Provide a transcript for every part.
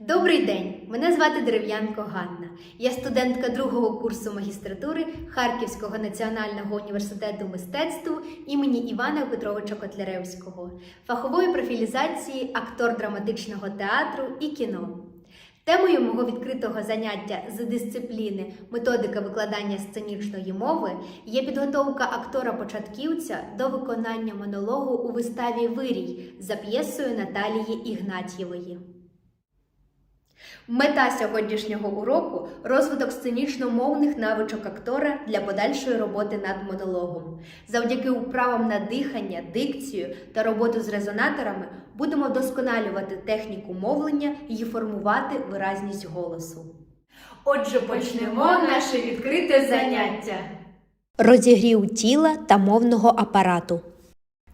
Добрий день! Мене звати Дерев'янко Ганна. Я студентка другого курсу магістратури Харківського національного університету мистецтв імені Івана Петровича Котляревського, фахової профілізації актор драматичного театру і кіно. Темою мого відкритого заняття з дисципліни методика викладання сценічної мови є підготовка актора-початківця до виконання монологу у виставі Вирій за п'єсою Наталії Ігнатьєвої. Мета сьогоднішнього уроку розвиток сценічно-мовних навичок актора для подальшої роботи над монологом. Завдяки управам на дихання, дикцію та роботу з резонаторами будемо вдосконалювати техніку мовлення і формувати виразність голосу. Отже, почнемо наше відкрите заняття. Розігрів тіла та мовного апарату.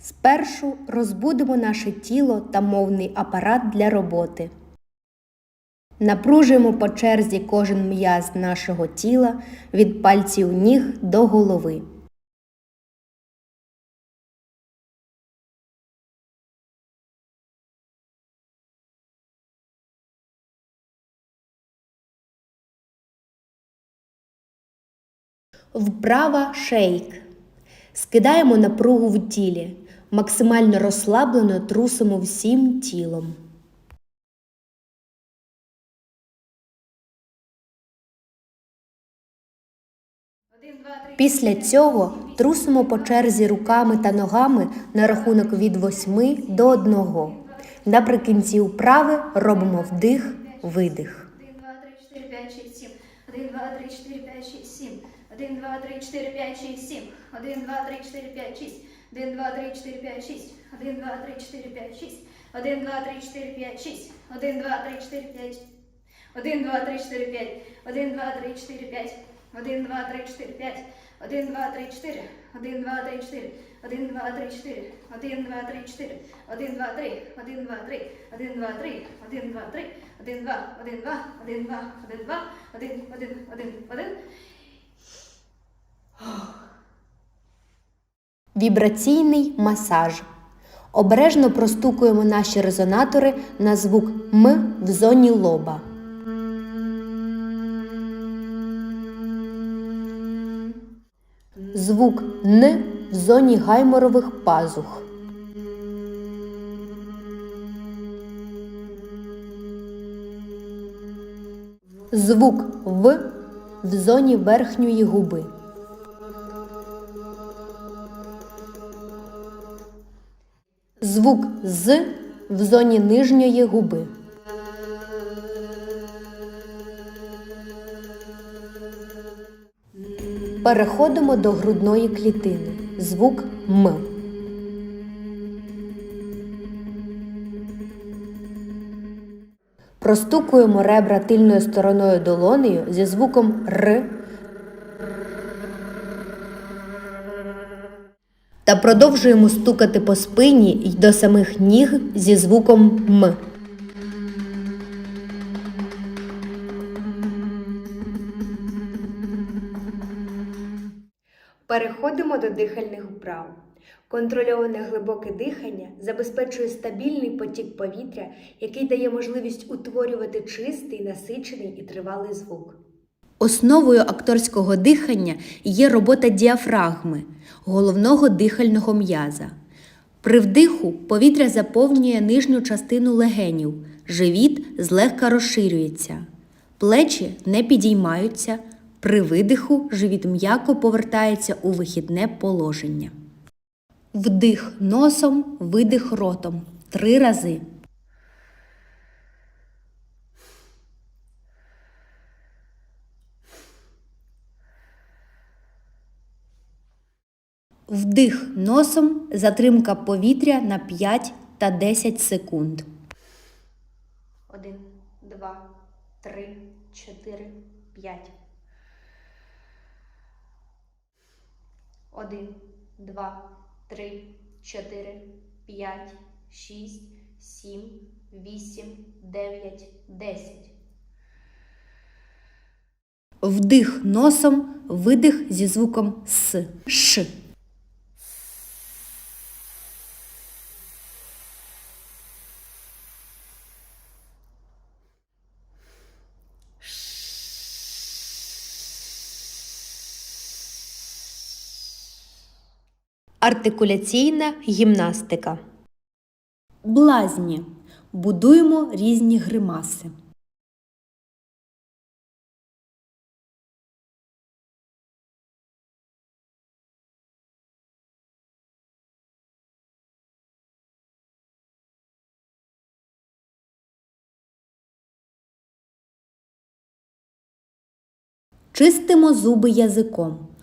Спершу розбудимо наше тіло та мовний апарат для роботи. Напружуємо по черзі кожен м'яз нашого тіла від пальців ніг до голови. Вправа шейк. Скидаємо напругу в тілі. Максимально розслаблено трусимо всім тілом. Після цього трусимо по черзі руками та ногами на рахунок від 8 до 1. Наприкінці вправи робимо вдих, видих. 1, 2, 3, 4, 5, 6, 7. 1, 2, 3, 4, 5, 6, 7. 1, 2, 3, 4, 5, 6, 7. 1, 2, 3, 4, 5, 6. 1, 2, 3, 4, 5, 6. 1, 2, 3, 4, 5, 6. 1, 2, 3, 4, 5, 6. 1, 2, 3, 4, 5. 1, 2, 3, 4, 5. 1, 2, 3, 4, 5. 1, 2, 3, 4, 5. 1, 2, 3, 4. 1, 2, 3, 4. 1, 2, 3, 4. 1, 2, 3, 4. 1, 2, 3. 1, 2, 3. 1, 2, 3. 1, 2, 3. 1, 2, 1, 2, 1, 2, 1, 2, 1, 1, 1, 1. Вібраційний масаж. Обережно простукуємо наші резонатори на звук М в зоні лоба. Звук Н в зоні гайморових пазух. Звук В в зоні верхньої губи. Звук З в зоні нижньої губи. Переходимо до грудної клітини. Звук М. Простукуємо ребра тильною стороною долонею зі звуком Р. Та продовжуємо стукати по спині й до самих ніг зі звуком М. Переходимо до дихальних вправ. Контрольоване глибоке дихання забезпечує стабільний потік повітря, який дає можливість утворювати чистий, насичений і тривалий звук. Основою акторського дихання є робота діафрагми, головного дихального м'яза. При вдиху повітря заповнює нижню частину легенів, живіт злегка розширюється, плечі не підіймаються. При видиху живіт м'яко повертається у вихідне положення. Вдих носом, видих ротом. Три рази. Вдих носом, затримка повітря на 5 та 10 секунд. 1, 2, 3, 4, 5. 1, 2, 3, 4, 5, 6, 7, 8, 9, 10. Вдих носом, видих зі звуком С. Ш. Артикуляційна гімнастика. Блазні. Будуємо різні гримаси. Чистимо зуби язиком.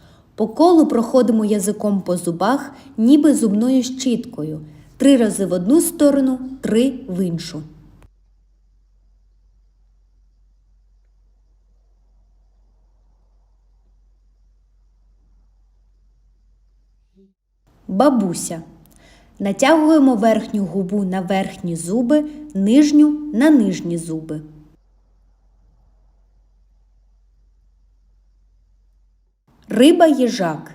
По колу проходимо язиком по зубах, ніби зубною щіткою. Три рази в одну сторону, три в іншу. Бабуся. Натягуємо верхню губу на верхні зуби, нижню на нижні зуби. Риба їжак.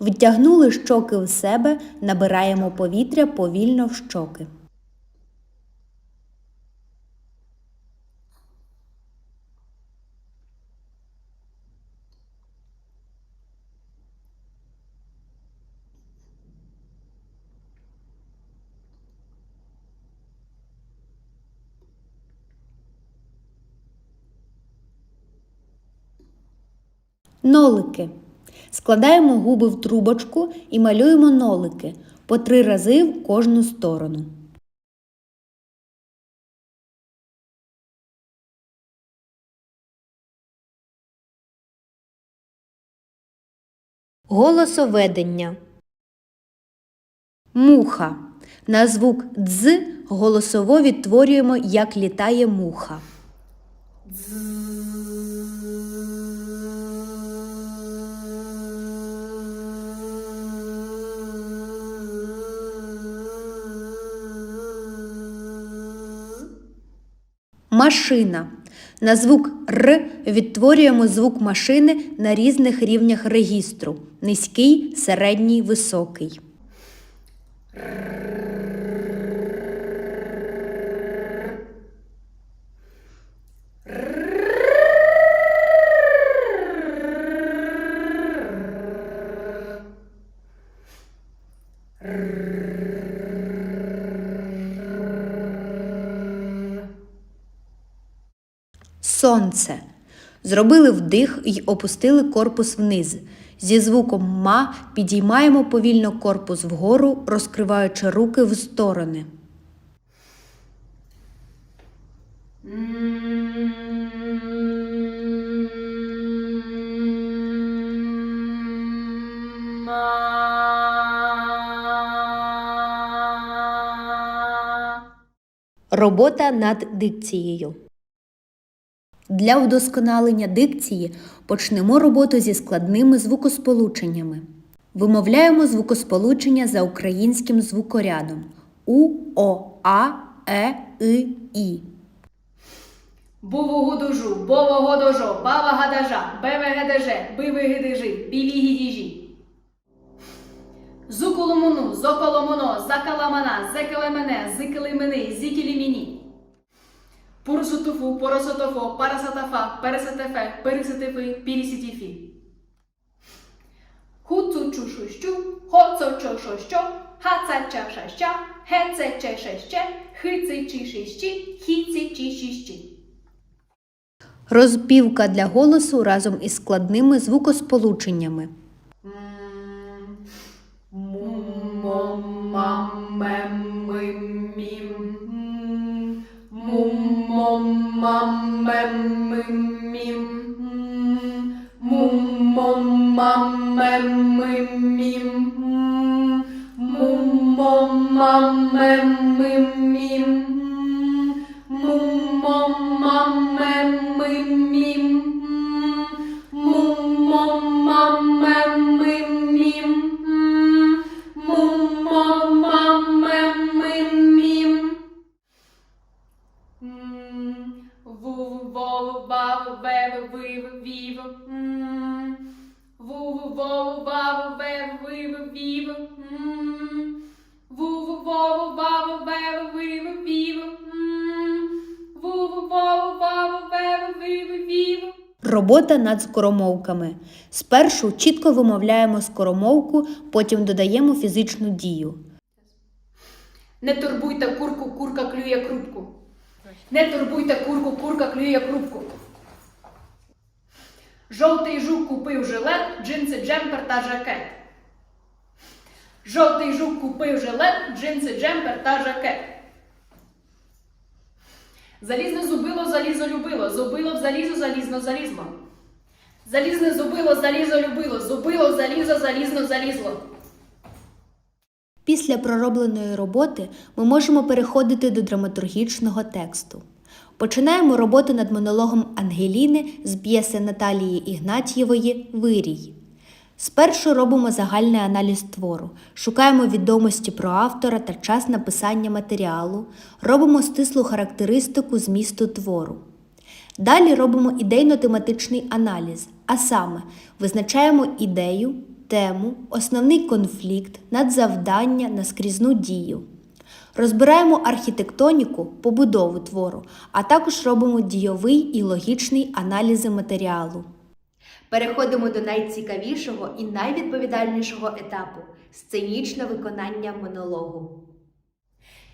Втягнули щоки в себе, набираємо повітря повільно в щоки. Нолики. Складаємо губи в трубочку і малюємо нолики по три рази в кожну сторону. Голосоведення. Муха. На звук дз голосово відтворюємо, як літає муха. Машина. На звук Р відтворюємо звук машини на різних рівнях регістру: низький, середній, високий. Сонце. Зробили вдих і опустили корпус вниз. Зі звуком ма підіймаємо повільно корпус вгору, розкриваючи руки в сторони. Робота над дикцією. Для вдосконалення дикції почнемо роботу зі складними звукосполученнями. Вимовляємо звукосполучення за українським звукорядом У, О, А, Е, И, І. Буву гудужу, бово годожо, бава гадажа, беве гедеже, биви гидижи, біві гідіжі. Зукулумуну, зоколомоно, закаламана, зекелемене, зикелемени, зікіліміні. Пурсутуфу, поросотофо, парасатафа, пересатефе, пересатефи, пірісітіфі. Хуцучушущу, хоцочошощо, хацачашаща, хецечешеще, хицичишищі, хіцичішіщі. Розпівка для голосу разом із складними звукосполученнями. Вув, над скоромовками. Спершу чітко вимовляємо скоромовку, потім додаємо фізичну дію. Не турбуйте курку, курка клює крупку. Не турбуйте курку, курка клює крупку. Жовтий жук купив жилет, джинси, джемпер та жакет. Жовтий жук купив жилет, джинси, джемпер та жакет. Залізне зубило, залізо любило, зубило в залізо, залізно залізло. Залізне зубило, залізо любило, зубило залізо, залізно залізло. Після проробленої роботи ми можемо переходити до драматургічного тексту. Починаємо роботу над монологом Ангеліни з п'єси Наталії Ігнатьєвої Вирій. Спершу робимо загальний аналіз твору, шукаємо відомості про автора та час написання матеріалу, робимо стислу характеристику змісту твору. Далі робимо ідейно-тематичний аналіз, а саме визначаємо ідею, тему, основний конфлікт, надзавдання, наскрізну дію. Розбираємо архітектоніку, побудову твору, а також робимо дійовий і логічний аналізи матеріалу. Переходимо до найцікавішого і найвідповідальнішого етапу сценічне виконання монологу.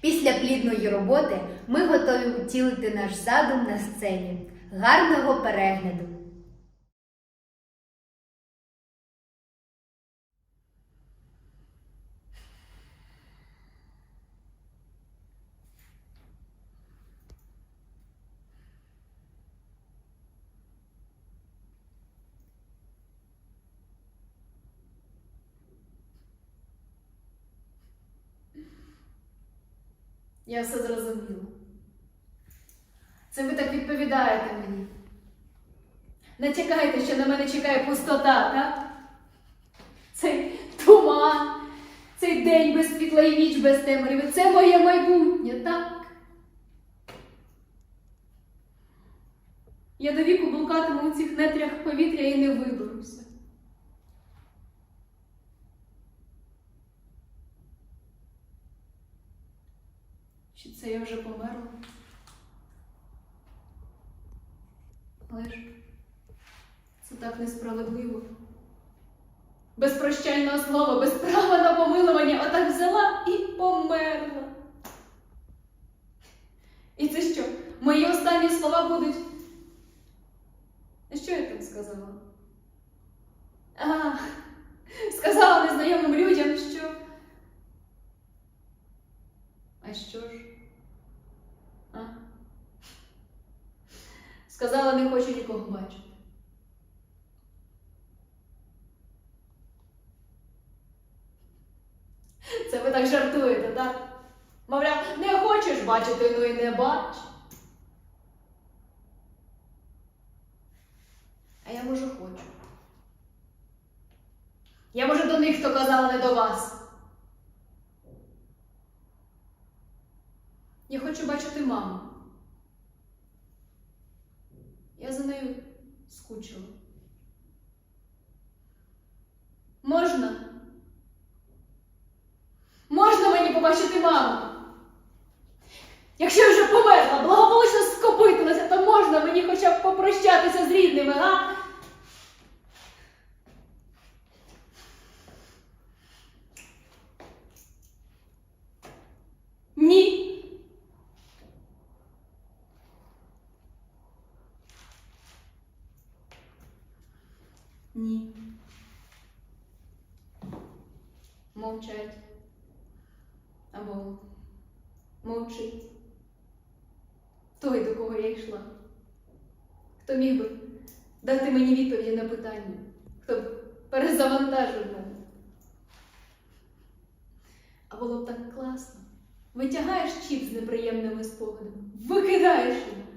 Після плідної роботи ми готові втілити наш задум на сцені. Гарного перегляду! Я все зрозуміла. Це ви так відповідаєте мені. Не чекайте, що на мене чекає пустота, так? Цей туман, цей день без світла і ніч без темряви. Це моє майбутнє, так? Я до віку блукатиму у цих нетрях повітря і не виберуся. Чи це я вже померла? Але ж це так несправедливо. Без прощального слова, без права на помилування, отак взяла і померла. І це що? Мої останні слова будуть. А Що я там сказала? А, сказала незнайомим людям, що. А що ж? А? Сказала, не хочу нікого бачити. Це ви так жартуєте, так? Мовляв, не хочеш бачити, ну і не бач. А я може хочу. Я може до них, хто казала, не до вас. Я хочу бачити маму. Я за нею скучила. Можна? Можна мені побачити маму? Якщо я вже померла, благополучно скопитилася, то можна мені хоча б попрощатися з рідними, а? Ні. Ні. Мовчать. Або мовчить. Той, до кого я йшла. Хто міг би дати мені відповіді на питання, хто б перезавантажив мене. А було б так класно. Витягаєш чіп з неприємними спогадами, викидаєш його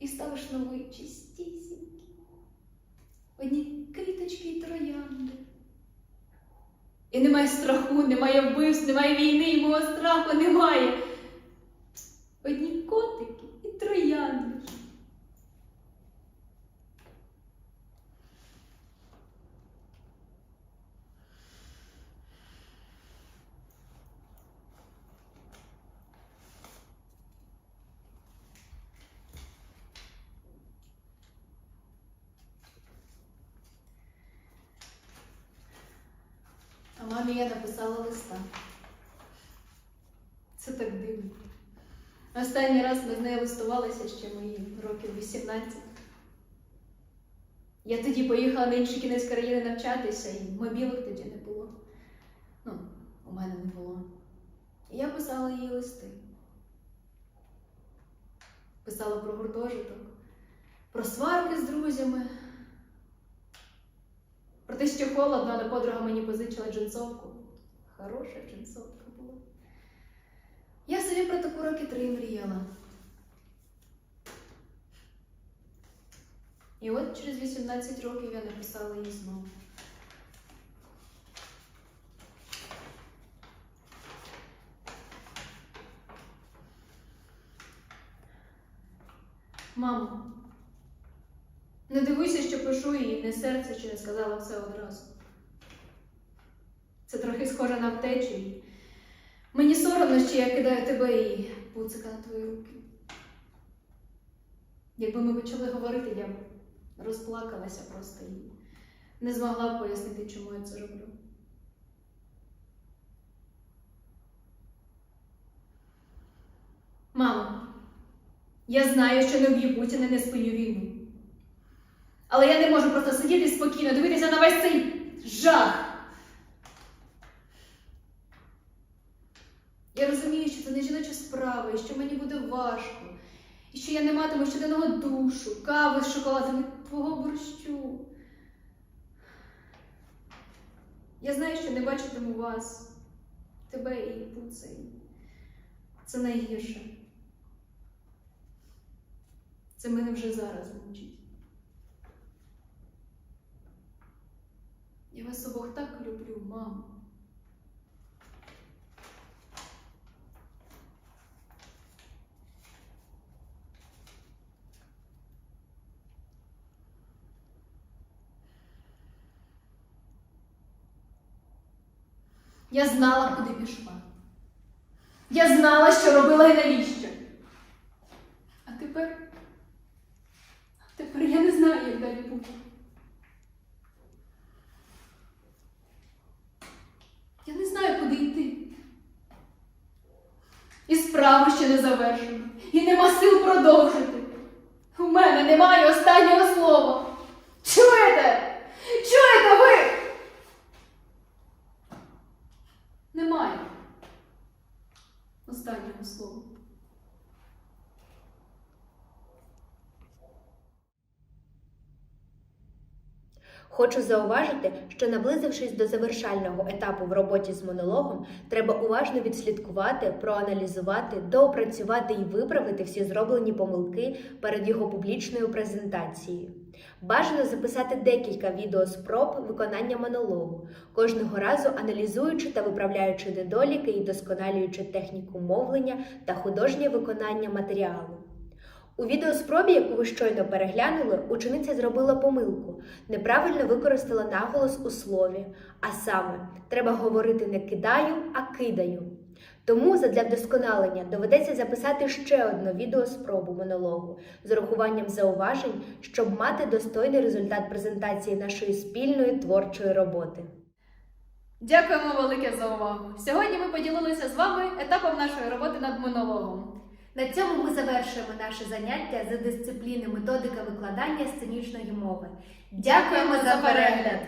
і ставиш новий чистісінький. Одні квіточки і троянди. І немає страху, немає вбивств, немає війни, і мого страху немає. Одні котики і троянди. А мамі я написала листа. Це так дивно. Останній раз ми з нею листувалися ще мої років 18. Я тоді поїхала на інший кінець країни навчатися, і мобілок тоді не було. Ну, у мене не було. І я писала їй листи. Писала про гуртожиток, про сварки з друзями, що холодно, але подруга мені позичила джинсовку. Хороша джинсовка була. Я собі про таку роки три мріяла. І от через 18 років я написала їй знову. Мамо, не дивуйся, що пишу і не серце, чи не сказала все одразу. Це трохи схоже на втечу. і Мені соромно, що я кидаю тебе і буцика на твої руки. Якби ми почали говорити, я б розплакалася просто і не змогла б пояснити, чому я це роблю. Мамо, я знаю, що не вб'ю Путіна не свою війну. Але я не можу просто сидіти спокійно, дивитися на весь цей жах. Я розумію, що це не жіноча справа, і що мені буде важко, і що я не матиму щоденного душу, кави з шоколадом і твого борщу. Я знаю, що не бачитиму вас, тебе і Пуцей. Це найгірше. Це мене вже зараз мучить. Я вас обох так люблю, мамо. Я знала, куди пішла. Я знала, що робила і навіщо. А тепер. А тепер я не знаю, як далі бути. Я не знаю, куди йти. І справу ще не завершено. І нема сил продовжити. У мене немає останнього слова. Чуєте? Чуєте ви? Немає останнього слова. Хочу зауважити, що наблизившись до завершального етапу в роботі з монологом, треба уважно відслідкувати, проаналізувати, доопрацювати і виправити всі зроблені помилки перед його публічною презентацією. Бажано записати декілька відеоспроб виконання монологу, кожного разу аналізуючи та виправляючи недоліки і досконалюючи техніку мовлення та художнє виконання матеріалу. У відеоспробі, яку ви щойно переглянули, учениця зробила помилку, неправильно використала наголос у слові, а саме треба говорити не кидаю, а кидаю. Тому задля вдосконалення доведеться записати ще одну відеоспробу монологу з урахуванням зауважень, щоб мати достойний результат презентації нашої спільної творчої роботи. Дякуємо велике за увагу. Сьогодні ми поділилися з вами етапом нашої роботи над монологом. На цьому ми завершуємо наше заняття за дисципліни методика викладання сценічної мови. Дякуємо за перегляд!